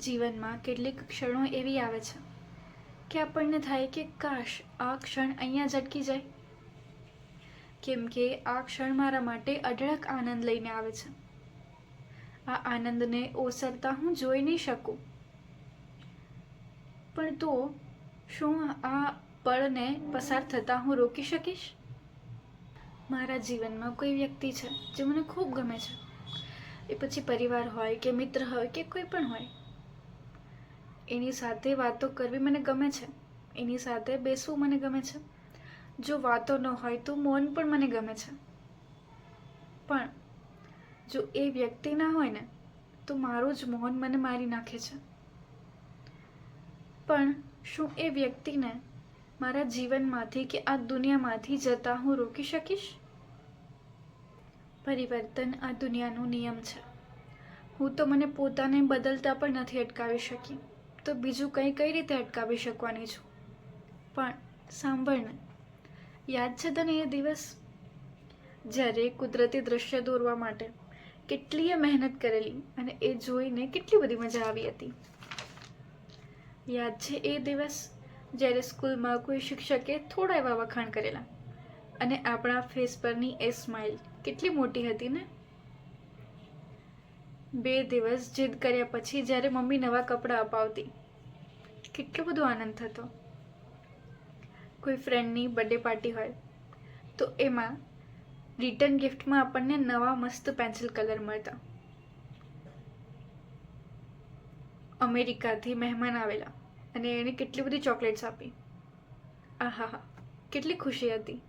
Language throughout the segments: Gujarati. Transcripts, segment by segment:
જીવનમાં કેટલીક ક્ષણો એવી આવે છે કે આપણને થાય કે કાશ આ ક્ષણ અહીંયા જ અટકી જાય. કેમ કે આ ક્ષણ મારા માટે અઢળક આનંદ લઈને આવે છે. આ આનંદને ઓસરતા હું જોઈ નહીં શકું. પણ તો શું આ પળને પસાર થતાં હું રોકી શકીશ? મારા જીવનમાં કોઈ વ્યક્તિ છે જે મને ખૂબ ગમે છે. એ પછી પરિવાર હોય કે મિત્ર હોય કે કોઈ પણ હોય એની સાથે વાતો કરવી મને ગમે છે. એની સાથે બેસવું મને ગમે છે. જો વાતો ન હોય તો મૌન પણ મને ગમે છે. પણ જો એ વ્યક્તિ ના હોય ને, તો મારું જ મૌન મને મારી નાખે છે. પણ શું એ વ્યક્તિને મારા જીવનમાંથી કે આ દુનિયામાંથી જતા હું રોકી શકીશ? પરિવર્તન આ દુનિયાનો નિયમ છે. હું તો મને પોતાને બદલતા પણ નથી અટકાવી શકી. તો બીજું કંઈ કઈ રીતે અટકાવી શકવાની છું? પણ સાંભળને યાદ છે તને એ દિવસ? જ્યારે કુદરતી દ્રશ્ય દોરવા માટે કેટલીય મહેનત કરેલી અને એ જોઈને કેટલી બધી મજા આવી હતી. યાદ છે એ દિવસ જ્યારે સ્કૂલમાં કોઈ શિક્ષકે થોડા એવા વખાણ કરેલા અને આપણા ફેસ પરની એ સ્માઇલ કેટલી મોટી હતી ને? બે દિવસ જીદ કર્યા પછી જ્યારે મમ્મી નવા કપડાં અપાવતી, કેટલો બધો આનંદ થતો. કોઈ ફ્રેન્ડની બર્થડે પાર્ટી હોય, તો એમાં રિટર્ન ગિફ્ટમાં આપણને નવા મસ્ત પેન્સિલ કલર મળતા. અમેરિકાથી મહેમાન આવેલા અને એને કેટલી બધી ચોકલેટ્સ આપી. આહા હા કેટલી ખુશી હતી.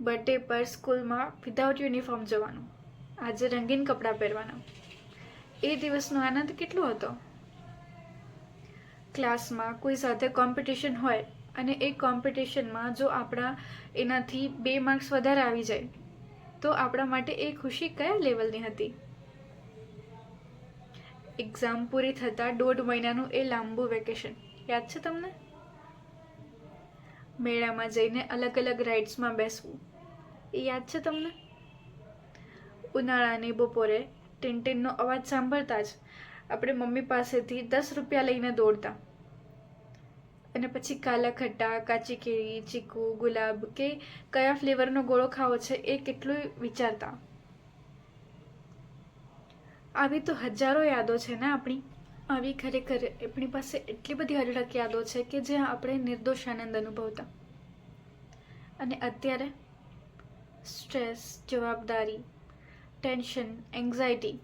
બર્થડે પર સ્કૂલમાં વિધાઉટ યુનિફોર્મ જવાનું. આજે રંગીન કપડાં પહેરવાના. એ દિવસનો આનંદ કેટલો હતો? ક્લાસમાં કોઈ સાથે કોમ્પિટિશન હોય અને એ કોમ્પિટિશનમાં જો આપણા એનાથી બે માર્ક્સ વધારે આવી જાય, તો આપણા માટે એ ખુશી કયા લેવલની હતી? એક્ઝામ પૂરી થતાં દોઢ મહિનાનું એ લાંબુ વેકેશન, યાદ છે તમને? મેળામાં જઈને અલગ અલગ રાઇડ્સમાં બેસવું, એ યાદ છે તમને? ઉનાળાની બપોરે ટિનટિનનો અવાજ સાંભળતા જ આપણે મમ્મી પાસેથી દસ રૂપિયા લઈને દોડતા. અને પછી કાલા ખટ્ટા, કાચી કેરી, ચીકુ, ગુલાબ કે કયા ફ્લેવરનો ગોળો ખાવો છે એ કેટલું વિચારતા. આવી તો હજારો યાદો છે ને આપણી? આવી ખરેખર આપણી પાસે એટલી બધી અઢળક યાદો છે કે જ્યાં આપણે નિર્દોષ આનંદ અનુભવતા. અને અત્યારે સ્ટ્રેસ, જવાબદારી ટેન્શન, એન્ઝાયટી.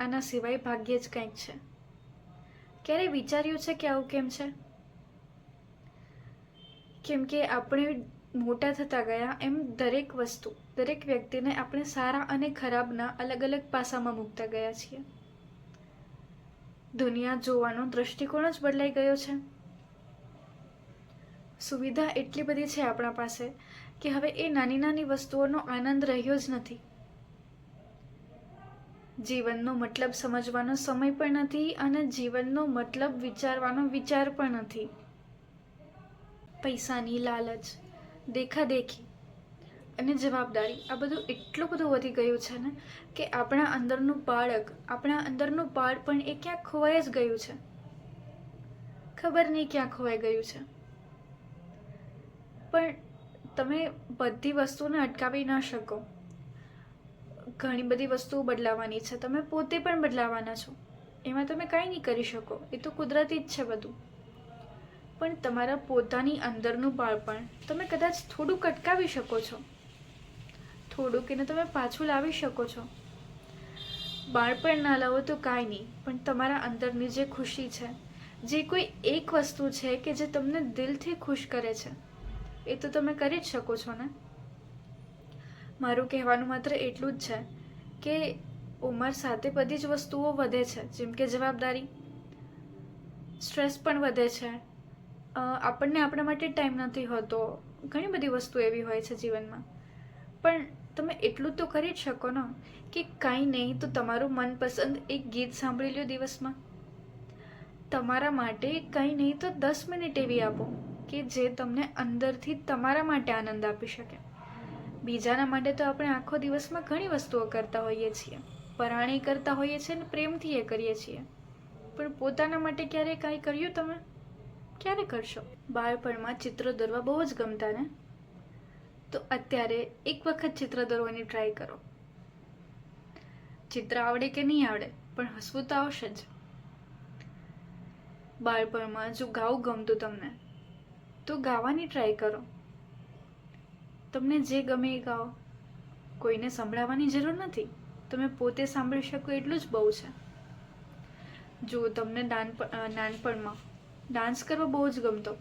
આના સિવાય ભાગ્યે જ કંઈક છે. ક્યારે વિચાર્યું છે કે આવું કેમ છે? કેમ કે આપણે મોટા થતા ગયા એમ દરેક વસ્તુ, દરેક વ્યક્તિને આપણે સારા અને ખરાબના અલગ અલગ પાસામાં મૂકતા ગયા છીએ. દુનિયા જોવાનો દ્રષ્ટિકોણ જ બદલાઈ ગયો છે. સુવિધા એટલી બધી છે આપણા પાસે કે હવે એ નાની નાની વસ્તુઓનો આનંદ રહ્યો જ નથી. જીવનનો મતલબ સમજવાનો સમય પણ નથી અને જીવનનો મતલબ વિચારવાનો વિચાર પણ નથી. પૈસાની લાલચ દેખાદેખી અને જવાબદારી આ બધું એટલું બધું વધી ગયું છે ને કે આપણા અંદરનું બાળક, આપણા અંદરનું બાળપણ એ ક્યાંક ખોવાઈ જ ગયું છે. ખબર નહીં ક્યાં ખોવાઈ ગયું છે. પણ તમે બધી વસ્તુને અટકાવી ન શકો. ઘણી બધી વસ્તુઓ બદલાવાની છે. તમે પોતે પણ બદલાવાના છો. એમાં તમે કાંઈ નહીં કરી શકો. એ તો કુદરતી જ છે બધું. પણ તમારા પોતાની અંદરનું બાળપણ તમે કદાચ થોડુંક અટકાવી શકો છો. થોડુંક એને તમે પાછું લાવી શકો છો. બાળપણ ના લાવો તો કાંઈ નહીં, પણ તમારા અંદરની જે ખુશી છે, જે કોઈ એક વસ્તુ છે કે જે તમને દિલથી ખુશ કરે છે, એ તો તમે કરી જ શકો છો ને? મારું કહેવાનું માત્ર એટલું જ છે કે ઉંમર સાથે બધી જ વસ્તુઓ વધે છે, જેમ કે જવાબદારી સ્ટ્રેસ પણ વધે છે. આપણને આપણા માટે ટાઈમ નથી હોતો, ઘણી બધી વસ્તુ એવી હોય છે જીવનમાં. પણ તમે એટલું તો કરી જ શકો ને, કે કાંઈ નહીં તો તમારું મનપસંદ એક ગીત સાંભળી લો દિવસમાં. તમારા માટે કંઈ નહીં તો દસ મિનિટ એવી આપો, કે જે તમને અંદરથી તમારા માટે આનંદ આપી શકે. બીજાના માટે તો આપણે આખો દિવસમાં ઘણી વસ્તુઓ કરતા હોઈએ છીએ. પરાણી કરતા હોઈએ છીએ ને પ્રેમથી એ કરીએ છીએ. પણ પોતાના માટે ક્યારે કાંઈ કર્યું તમે? ક્યારે કરશો? બાળપણમાં ચિત્ર દોરવા બહુ જ ગમતા ને? તો અત્યારે એક વખત ચિત્ર દોરવાની ટ્રાય કરો. ચિત્ર આવડે કે નહીં આવડે, પણ હસવું તો આવશે જ. બાળપણમાં જો ગાવું ગમતું તમને, તો ગાવાની ટ્રાય કરો. તમને જે ગમે એ ગાઓ. કોઈને સંભળાવવાની જરૂર નથી. તમે પોતે સાંભળી શકો એટલું જ બહુ છે. જો તમને નાનપણમાં ડાન્સ કરવો બહુ જ ગમતો,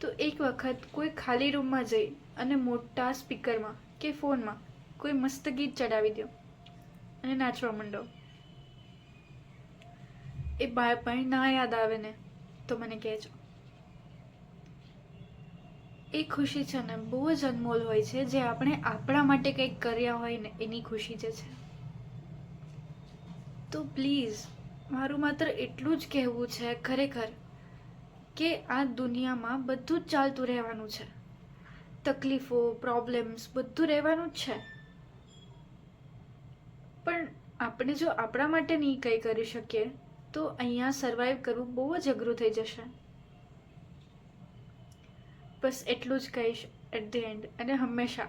તો એક વખત કોઈ ખાલી રૂમમાં જઈ અને મોટા સ્પીકરમાં કે ફોનમાં કોઈ મસ્ત ગીત ચડાવી દો અને નાચવા માંડો. એ બાળપણ ના યાદ આવે ને તો મને કહેજો. એ ખુશી છે ને બહુ જ અનમોલ હોય છે, જે આપણે આપણા માટે કંઈક કર્યા હોય ને એની ખુશી જે છે. તો પ્લીઝ મારું માત્ર એટલું જ કહેવું છે ખરેખર કે આ દુનિયામાં બધું જ ચાલતું રહેવાનું છે. તકલીફો પ્રોબ્લેમ્સ બધું રહેવાનું જ છે. પણ આપણે જો આપણા માટે નહીં કંઈ કરી શકીએ, તો અહીંયા સર્વાઈવ કરવું બહુ જ અઘરું થઈ જશે. બસ એટલું જ કહીશ એટ ધી એન્ડ અને હંમેશા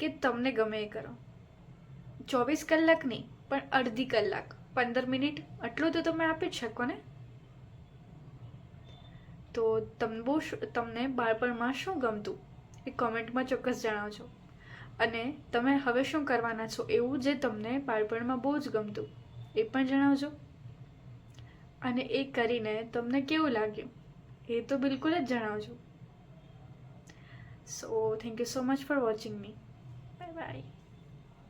કે તમને ગમે એ કરો. ચોવીસ કલાક નહીં, પણ અડધી કલાક, પંદર મિનિટ, આટલું તો તમે આપી જ શકો ને? તો તમને બહુ તમને બાળપણમાં શું ગમતું? એ કોમેન્ટમાં ચોક્કસ જણાવજો. અને તમે હવે શું કરવાના છો એવું જે તમને બાળપણમાં બહુ જ ગમતું, એ પણ જણાવજો. અને એ કરીને તમને કેવું લાગ્યું, એ તો બિલકુલ જ જણાવજો. So thank you so much for watching me. Bye bye.